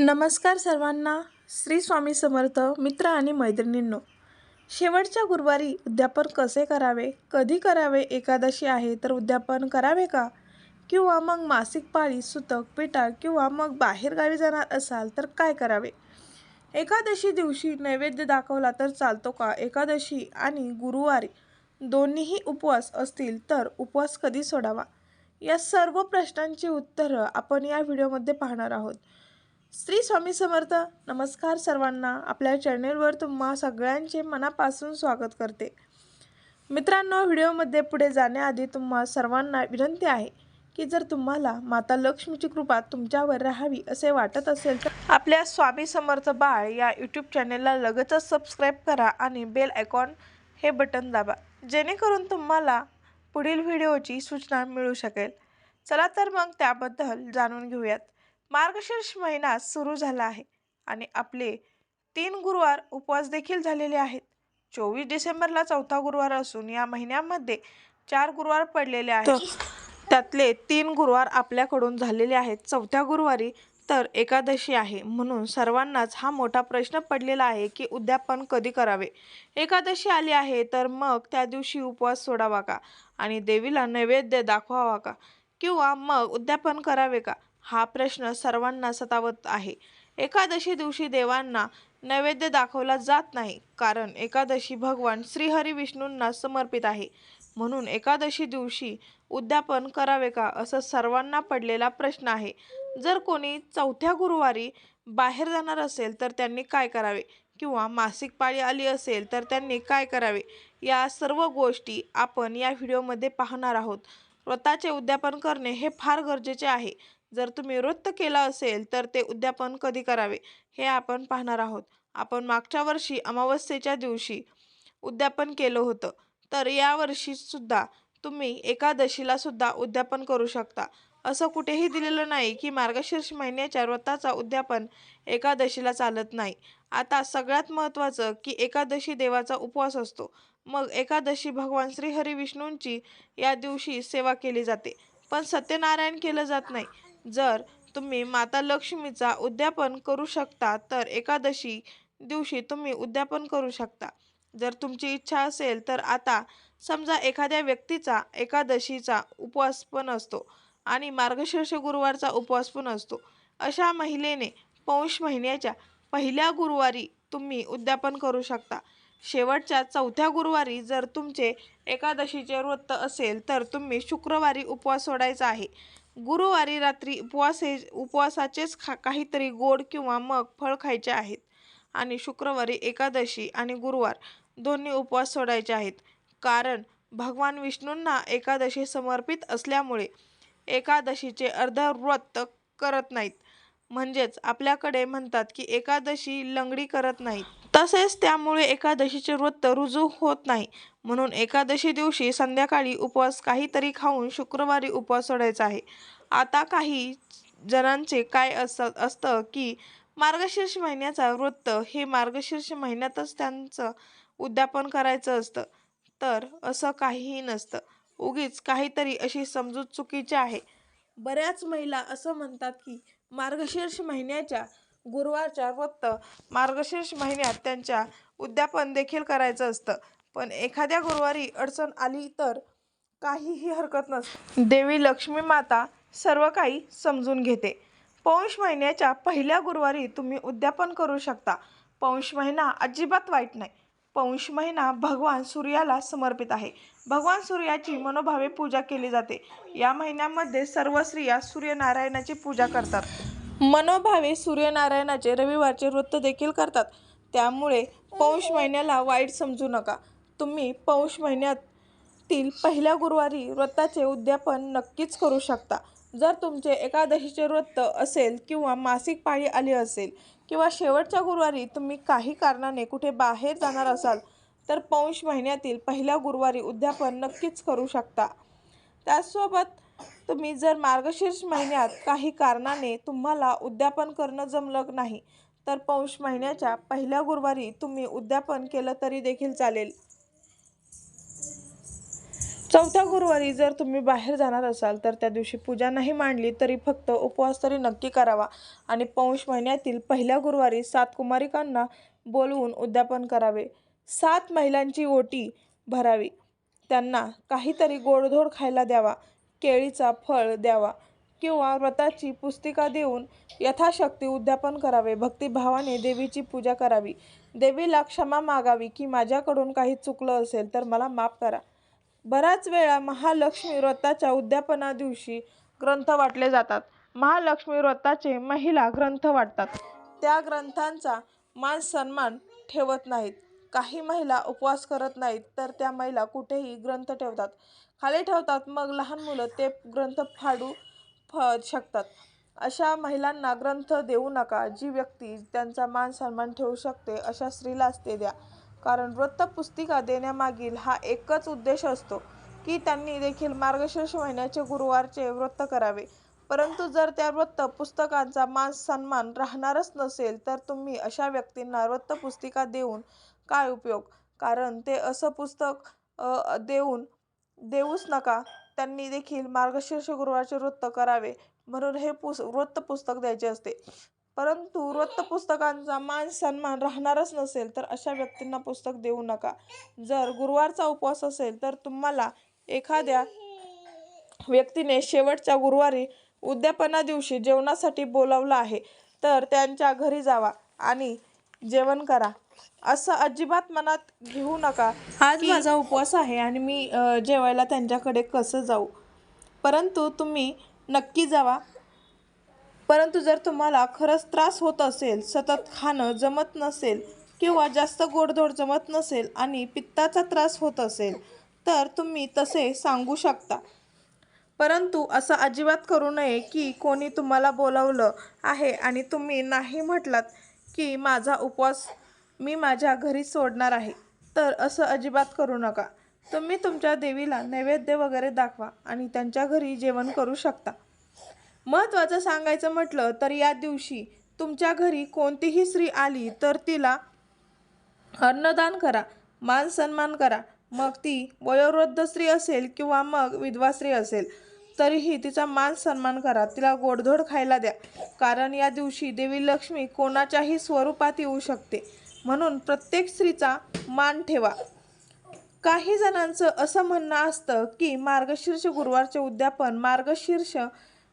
नमस्कार सर्वांना. श्री स्वामी समर्थ मित्र आणि मैत्रिणींनो शेवटच्या गुरुवारी उद्यापन कसे करावे कधी करावे एकादशी आहे तर उद्यापन करावे का? किंवा मग मासिक पाळी सुतक पिटा किंवा मग बाहेरगावी जाणार असाल तर काय करावे? एकादशी दिवशी नैवेद्य दाखवला तर चालतो का? एकादशी आणि गुरुवारी दोन्हीही उपवास असतील तर उपवास कधी सोडावा? या सर्व प्रश्नांची उत्तरं आपण या व्हिडिओमध्ये पाहणार आहोत. श्री स्वामी समर्थ नमस्कार सर्वांना. आपल्या चॅनेलवर तुम्हा सगळ्यांचे मनापासून स्वागत करते. मित्रांनो व्हिडिओमध्ये पुढे जाण्याआधी तुम्हा सर्वांना विनंती आहे की जर तुम्हाला माता लक्ष्मीची कृपा तुमच्यावर राहावी असे वाटत असेल तर आपल्या स्वामी समर्थ बाळ या यूट्यूब चॅनेलला लगेचच सबस्क्राईब करा आणि बेल आयकॉन हे बटन दाबा जेणेकरून तुम्हाला पुढील व्हिडिओची सूचना मिळू शकेल. चला तर मग त्याबद्दल जाणून घेऊयात. मार्गशीर्ष महिना सुरू झाला आहे आणि आपले तीन गुरुवार उपवास देखील झालेले आहेत. चोवीस डिसेंबरला चौथा गुरुवार असून या महिन्यामध्ये चार गुरुवार पडलेले आहेत. त्यातले तीन गुरुवार आपल्याकडून झालेले आहेत. चौथ्या गुरुवारी तर एकादशी आहे. म्हणून सर्वांनाच हा मोठा प्रश्न पडलेला आहे की उद्यापन कधी करावे? एकादशी आली आहे तर मग त्या दिवशी उपवास सोडावा का? आणि देवीला नैवेद्य दाखवावा का? किंवा मग उद्यापन करावे का? हा प्रश्न सर्वांना सतावत आहे. एकादशी दिवशी देवांना नैवेद्य दाखवला जात नाही कारण एकादशी भगवान श्रीहरी विष्णूंना समर्पित आहे. म्हणून एकादशी दिवशी उद्यापन करावे का असं सर्वांना पडलेला प्रश्न आहे. जर कोणी चौथ्या गुरुवारी बाहेर जाणार असेल तर त्यांनी काय करावे? किंवा मासिक पाळी आली असेल तर त्यांनी काय करावे? या सर्व गोष्टी आपण या व्हिडिओमध्ये पाहणार आहोत. व्रताचे उद्यापन करणे हे फार गरजेचे आहे. जर तुम्ही वृत्त केला असेल तर ते उद्यापन कधी करावे? हे आपण पाहणार आहोत. आपण मागच्या वर्षी अमावस्येच्या दिवशी उद्यापन केलं होतं. तर यावर्षी सुद्धा तुम्ही एकादशीला सुद्धा उद्यापन करू शकता. असं कुठेही दिलेलं नाही की मार्गशीर्ष महिन्याच्या व्रताचा उद्यापन एकादशीला चालत नाही. आता सगळ्यात महत्त्वाचं की एकादशी देवाचा उपवास असतो. मग एकादशी भगवान श्रीहरी विष्णूंची या दिवशी सेवा केली जाते. पण सत्यनारायण केलं जात नाही. जर तुम्ही माता लक्ष्मीचा उद्यापन करू शकता तर एकादशी दिवशी तुम्ही उद्यापन करू शकता. जर तुमची इच्छा असेल तर आता समजा एखाद्या व्यक्तीचा एकादशीचा उपवास पण असतो आणि मार्गशीर्ष गुरुवारचा उपवास पण असतो. अशा महिलेने पौष महिन्याच्या पहिल्या गुरुवारी तुम्ही उद्यापन करू शकता. शेवटच्या चौथ्या गुरुवारी जर तुमचे एकादशीचे व्रत असेल तर तुम्ही शुक्रवारी उपवास सोडायचा आहे. गुरुवारी रात्री उपवासे उपवासाचेच खा काहीतरी गोड किंवा मग फळ खायचे आहेत. आणि शुक्रवारी एकादशी आणि गुरुवार दोन्ही उपवास सोडायचे आहेत. कारण भगवान विष्णूंना एकादशी समर्पित असल्यामुळे एकादशीचे अर्ध व्रत करत नाहीत. म्हणजेच आपल्याकडे म्हणतात की एकादशी लंगडी करत नाहीत. तसेच त्यामुळे एकादशीचे व्रत रुजू होत नाही. म्हणून एकादशी दिवशी संध्याकाळी उपवास काहीतरी खाऊन शुक्रवारी उपवास सोडायचा आहे. आता काही जणांचे काय असत असतं की मार्गशीर्ष महिन्याचा व्रत हे मार्गशीर्ष महिन्यातच त्यांचं उद्यापन करायचं असतं. तर असं काहीही नसतं. उगीच काहीतरी अशी समजूत चुकीची आहे. बऱ्याच महिला असं म्हणतात की मार्गशीर्ष महिन्याच्या गुरुवारच्या व्रत मार्गशीर्ष महिन्यात त्यांच्या उद्यापन देखील करायचं असतं. पण एखाद्या गुरुवारी अडचण आली तर काहीही हरकत नसते. देवी लक्ष्मी माता सर्व काही समजून घेते. पौष महिन्याच्या पहिल्या गुरुवारी तुम्ही उद्यापन करू शकता. पौष महिना अजिबात वाईट नाही. पौष महिना भगवान सूर्याला समर्पित आहे. भगवान सूर्याची मनोभावे पूजा केली जाते. या महिन्यामध्ये सर्व स्त्रिया सूर्यनारायणाची पूजा करतात. मनोभावे सूर्यनारायणाचे रविवारचे व्रत देखील करतात. त्यामुळे पौष महिन्याला वाईट समजू नका. तुम्ही पौष महिन्यातील पहिल्या गुरुवारी व्रताचे उद्यापन नक्कीच करू शकता. जर तुमचे एकादशीचे व्रत असेल किंवा मासिक पाळी आली असेल किंवा शेवटच्या गुरुवारी तुम्ही काही कारणाने कुठे बाहेर जाणार असाल तर पौष महिन्यातील पहिल्या गुरुवारी उद्यापन नक्कीच करू शकता. त्याचसोबत तुम्ही जर मार्गशीर्ष महिन्यात काही कारणाने तुम्हाला उद्यापन करणं जमलं नाही तर पौष महिन्याच्या पहिल्या गुरुवारी तुम्ही उद्यापन केलं तरी देखील चालेल. चौथ्या गुरुवारी जर तुम्ही बाहेर जाणार असाल तर त्या दिवशी पूजा नाही मांडली तरी फक्त उपवास तरी नक्की करावा. आणि पौष महिन्यातील पहिल्या गुरुवारी सात कुमारिकांना बोलवून उद्यापन करावे. सात महिलांची ओटी भरावी. त्यांना काहीतरी गोडधोड खायला द्यावा केळीचा फळ द्यावा किंवा व्रताची पुस्तिका देऊन यथाशक्ती उद्यापन करावे. भक्तिभावाने देवीची पूजा करावी. देवीला क्षमा मागावी की माझ्याकडून काही चुकलं असेल तर मला माफ करा. बऱ्याच वेळा महालक्ष्मी व्रताच्या उद्यापना दिवशी ग्रंथ वाटले जातात. महालक्ष्मी व्रताचे महिला ग्रंथ वाटतात. त्या ग्रंथांचा मान सन्मान ठेवत नाहीत. काही महिला उपवास करत नाहीत तर त्या महिला कुठेही ग्रंथ ठेवतात. खाली ठेवतात मग लहान मुलं ते ग्रंथ फाडू फ शकतात. अशा महिलांना ग्रंथ देऊ नका. जी व्यक्ती त्यांचा मान सन्मान ठेवू शकते अशा स्त्रीलाच ते द्या. कारण वृत्तपुस्तिका देण्यामागील हा एकच उद्देश असतो की त्यांनी देखील मार्गशीर्ष महिन्याचे गुरुवारचे व्रत करावे. परंतु जर त्या वृत्त पुस्तकांचा मान सन्मान राहणारच नसेल तर तुम्ही अशा व्यक्तींना वृत्तपुस्तिका देऊन काय उपयोग? कारण ते असं पुस्तक देऊन देऊच नका. त्यांनी देखील मार्गशीर्ष गुरुवारचे वृत्त करावे. म्हणून हे पुस वृत्तपुस्तक द्यायचे असते. परंतु वृत्तपुस्तकांचा मान सन्मान राहणारच नसेल तर अशा व्यक्तींना पुस्तक देऊ नका. जर गुरुवारचा उपवास असेल तर तुम्हाला एखाद्या व्यक्तीने शेवटच्या गुरुवारी उद्यापना दिवशी जेवणासाठी बोलावलं आहे तर त्यांच्या घरी जावा आणि जेवण करा. असं अजिबात मनात घेऊ नका आज माझा उपवास आहे आणि मी जेवायला त्यांच्याकडे कसं जाऊ. परंतु तुम्ही नक्की जावा. परंतु जर तुम्हाला खरंच त्रास होत असेल सतत खाणं जमत नसेल किंवा जास्त गोडधोड जमत नसेल आणि पित्ताचा त्रास होत असेल तर तुम्ही तसे सांगू शकता. परंतु असं अजिबात करू नये की कोणी तुम्हाला बोलावलं आहे आणि तुम्ही नाही म्हटलात की माझा उपवास मी माझ्या घरी सोडणार आहे तर असं अजिबात करू नका. तुम्ही तुमच्या देवीला नैवेद्य वगैरे दाखवा आणि त्यांच्या घरी जेवण करू शकता. महत्त्वाचं सांगायचं म्हटलं तर या दिवशी तुमच्या घरी कोणतीही स्त्री आली तर तिला अन्नदान करा मान सन्मान करा. मग ती वयोवृद्ध स्त्री असेल किंवा मग विधवा स्त्री असेल तरीही तिचा मान सन्मान करा. तिला गोडधोड खायला द्या. कारण या दिवशी देवी लक्ष्मी कोणाच्याही स्वरूपात येऊ शकते. म्हणून प्रत्येक स्त्रीचा मान ठेवा. काही जणांचं असं म्हणणं असतं की मार्गशीर्ष गुरुवारचे उद्यापन मार्गशीर्ष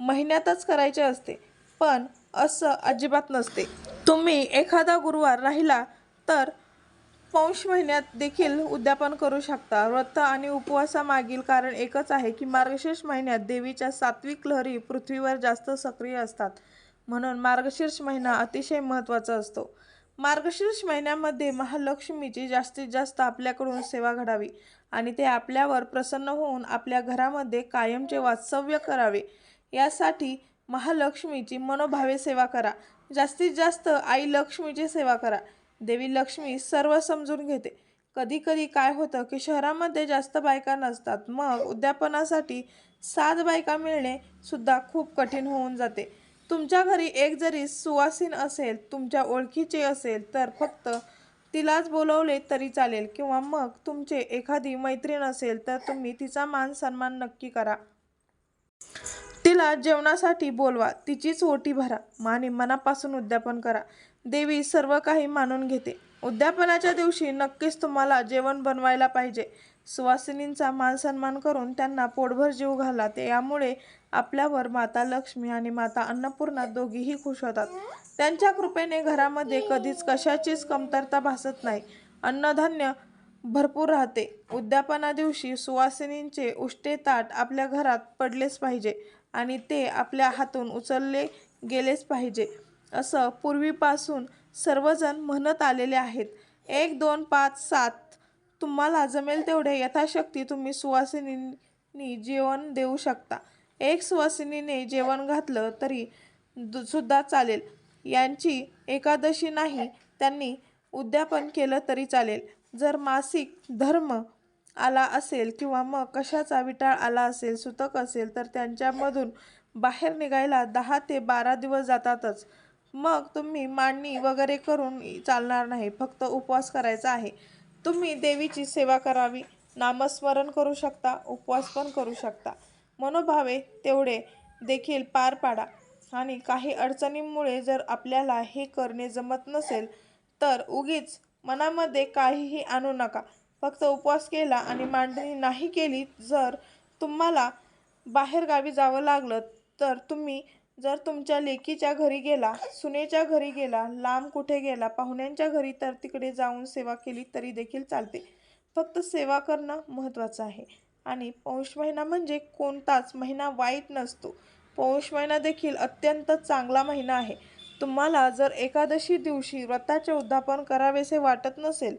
महिन्यातच करायचे असते. पण असं अजिबात नसते. तुम्ही एखादा गुरुवार राहिला तर पौष महिन्यात देखील उद्यापन करू शकता. व्रत आणि उपवासामागील कारण एकच आहे की मार्गशीर्ष महिन्यात देवीच्या सात्विक लहरी पृथ्वीवर जास्त सक्रिय असतात. म्हणून मार्गशीर्ष महिना अतिशय महत्त्वाचा असतो. मार्गशीर्ष महिन्यामध्ये महालक्ष्मीची जास्तीत जास्त आपल्याकडून सेवा घडावी आणि ते आपल्यावर प्रसन्न होऊन आपल्या घरामध्ये कायमचे वास्तव्य करावे. यासाठी महालक्ष्मीची मनोभावे सेवा करा. जास्तीत जास्त आई लक्ष्मीची सेवा करा. देवी लक्ष्मी सर्व समजून घेते. कधी कधी काय होतं की शहरामध्ये जास्त बायका नसतात. मग उद्यापनासाठी सात बायका मिळणे सुद्धा खूप कठीण होऊन जाते. तुमच्या घरी एक जरी सुवासीन असेल तुमच्या ओळखीचे असेल तर फक्त तिलाच बोलवले तरी चालेल. किंवा मग तुमचे एखादी मैत्रीण असेल तर तुम्ही तिचा मान सन्मान नक्की करा. तिला जेवणासाठी बोलवा. तिचीच ओटी भरा. आणि मनापासून उद्यापन करा. देवी सर्व काही मानून घेते. उद्यापनाच्या दिवशी नक्कीच तुम्हाला जेवण बनवायला पाहिजे. सुवासिनींचा मानसन्मान करून त्यांना पोटभर जीव घाला. ते यामुळे आपल्यावर माता लक्ष्मी आणि माता अन्नपूर्णा दोघीही खुश होतात. त्यांच्या कृपेने घरामध्ये कधीच कशाचीच कमतरता भासत नाही. अन्नधान्य भरपूर राहते. उद्यापना दिवशी सुवासिनींचे उष्टे ताट आपल्या घरात पडलेच पाहिजे. आणि ते आपल्या हातून उचलले गेलेच पाहिजे. असं पूर्वीपासून सर्वजण म्हणत आलेले आहेत. एक दोन पाच सात. तुम्हाला जमेल तेवढे यथाशक्ती तुम्ही सुवासिनींनी जेवण देऊ शकता. एक सुवासिनीने जेवण घातलं तरी सुद्धा चालेल. यांची एकादशी नाही त्यांनी उद्यापन केलं तरी चालेल. जर मासिक धर्म आला असेल किंवा मग कशाचा विटाळ आला असेल सुतक असेल तर त्यांच्यामधून बाहेर निघायला दहा ते बारा दिवस जातातच. मग तुम्ही मांडणी वगैरे करून चालणार नाही फक्त उपवास करायचा आहे. तुम्ही देवीची सेवा करावी नामस्मरण करू शकता उपवास पण करू शकता. मनोभावे तेवढे देखील पार पाडा आणि काही अडचणींमुळे जर आपल्याला हे करणे जमत नसेल तर उगीच मनामध्ये काहीही आणू नका. फक्त उपवास केला आणि मांडणी नाही केली जर तुम्हाला बाहेरगावी जावं लागलं तर तुम्ही जर तुमच्या लेकीच्या घरी गेला सुनेच्या घरी गेला लांब कुठे गेला पाहुण्यांच्या घरी तर तिकडे जाऊन सेवा केली तरी देखील चालते. फक्त सेवा करणं महत्त्वाचं आहे. आणि पौष महिना म्हणजे कोणताच महिना वाईट नसतो. पौष महिना देखील अत्यंत चांगला महिना आहे. तुम्हाला जर एकादशी दिवशी व्रताचे उद्यापन करावेसे वाटत नसेल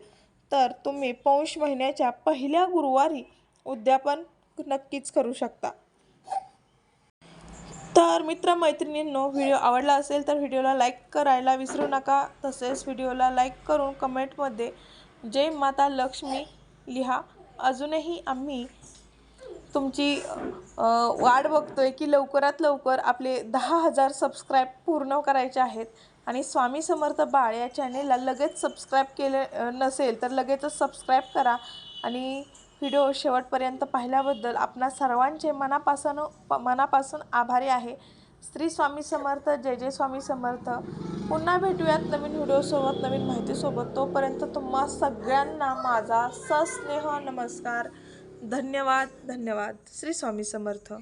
तर तुम्ही पौष महिन्याच्या पहिल्या गुरुवारी उद्यापन नक्कीच करू शकता. तर मित्रमैत्रिणींनो व्हिडिओ आवडला असेल तर व्हिडिओला लाईक करायला विसरू नका. तसेच व्हिडिओला लाईक करून कमेंटमध्ये जय माता लक्ष्मी लिहा. अजूनही आम्ही तुमची अ, वाट बघतोय की लवकरात लवकर आपले दहा हजार सबस्क्राईब पूर्ण करायचे आहेत. आणि स्वामी समर्थ बाळ या चॅनेलला लगेच सबस्क्राईब केले नसेल तर लगेचच सबस्क्राईब करा. आणि व्हिडिओ शेवटपर्यंत पाहिल्याबद्दल आपणा सर्वांचे मनापासून प- मनापासून आभारी आहे. श्री स्वामी समर्थ जय जय स्वामी समर्थ. पुन्हा भेटूयात नवीन व्हिडिओसोबत नवीन माहितीसोबत तोपर्यंत तुम्हा सगळ्यांना माझा सस्नेह नमस्कार. धन्यवाद धन्यवाद. श्री स्वामी समर्थ.